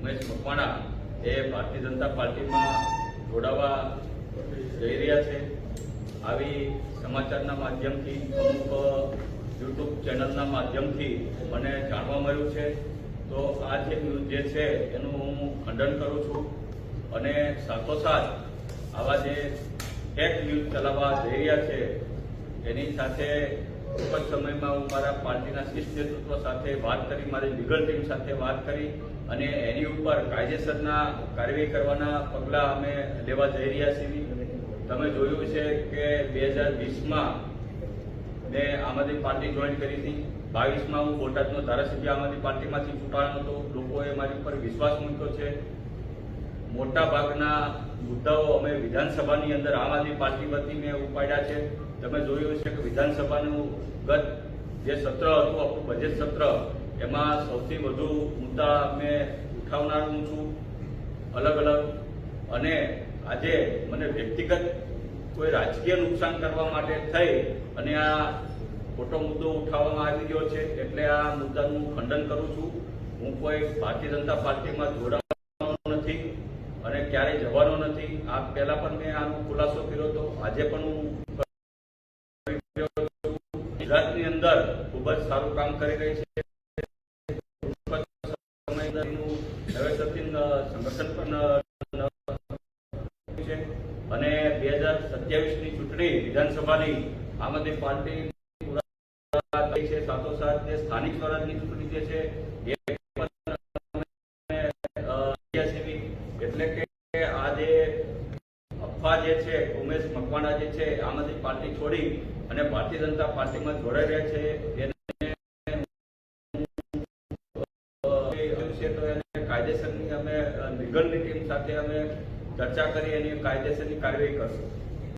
ઉમેશ મકવાણા એ ભારતીય જનતા પાર્ટીમાં જોડાવા જઈ રહ્યા છે. આવી સમાચારના માધ્યમથી અમુક, યુટ્યુબ ચેનલના માધ્યમથી મને જાણવા મળ્યું છે. તો આ જે ન્યૂઝ જે છે, એનું હું ખંડન કરું છું. અને સાથોસાથ આવા જે ફેક ન્યૂઝ ચલાવવા જઈ રહ્યા છે, એની સાથે ટૂંક સમયમાં હું મારા પાર્ટીના શિષ્ટ નેતૃત્વ સાથે વાત કરી, મારી લીગલ ટીમ સાથે વાત કરી અને એની ઉપર કાયદેસરના કાર્યવાહી કરવાના પગલાં અમે લેવા જઈ રહ્યા છીએ. તમે જોયું છે કે બે હજાર વીસમાં મેં આમ આદમી પાર્ટી જોઈન કરી હતી. બાવીસમાં હું બોટાદનો ધારાસભ્ય આમ આદમી પાર્ટીમાંથી ચૂંટાયો હતો. લોકોએ મારી ઉપર વિશ્વાસ મૂક્યો છે. મોટા ભાગના મુદ્દાઓ અમે વિધાનસભાની અંદર આમ આદમી પાર્ટી વતી મેં ઉપાડ્યા છે. તમે જોયું છે કે વિધાનસભાનું ગત જે સત્ર હતું આપણું બજેટ સત્ર, એમાં સૌથી વધુ મુદ્દા મેં ઉઠાવનાર હું છું. અલગ અલગ. અને આજે મને વ્યક્તિગત કોઈ રાજકીય નુકસાન કરવા માટે થઈ અને આ ખોટો મુદ્દો ઉઠાવવામાં આવી રહ્યો છે, એટલે આ મુદ્દાનું ખંડન કરું છું. હું કોઈ ભારતીય જનતા પાર્ટીમાં નથી અને ક્યારેય જવાનો નથી. આ પહેલા પણ મેં આનો ખુલાસો કર્યો હતો આજે પણ હું. ગુજરાતની અંદર ખૂબ જ સારું કામ કરી રહી છે. સંગઠન પણ છે. અને બે હજાર સત્યાવીસની ચૂંટણી વિધાનસભાની આમ આદમી પાર્ટી છે. સાથોસાથ જે સ્થાનિક સ્વરાજની ચૂંટણી જે છે એ પણ અમે, અ, રહ્યા છીએ. એટલે કે આ અફવા જે છે, ઉમેશ મકવાણા જે છે, આમ આદમી પાર્ટી છોડી અને ભારતીય જનતા પાર્ટીમાં જોડાઈ રહ્યા છે, એને કાયદેસરની અમે લીગલની ટીમ સાથે અમે ચર્ચા કરી એની કાયદેસરની કાર્યવાહી કરશું.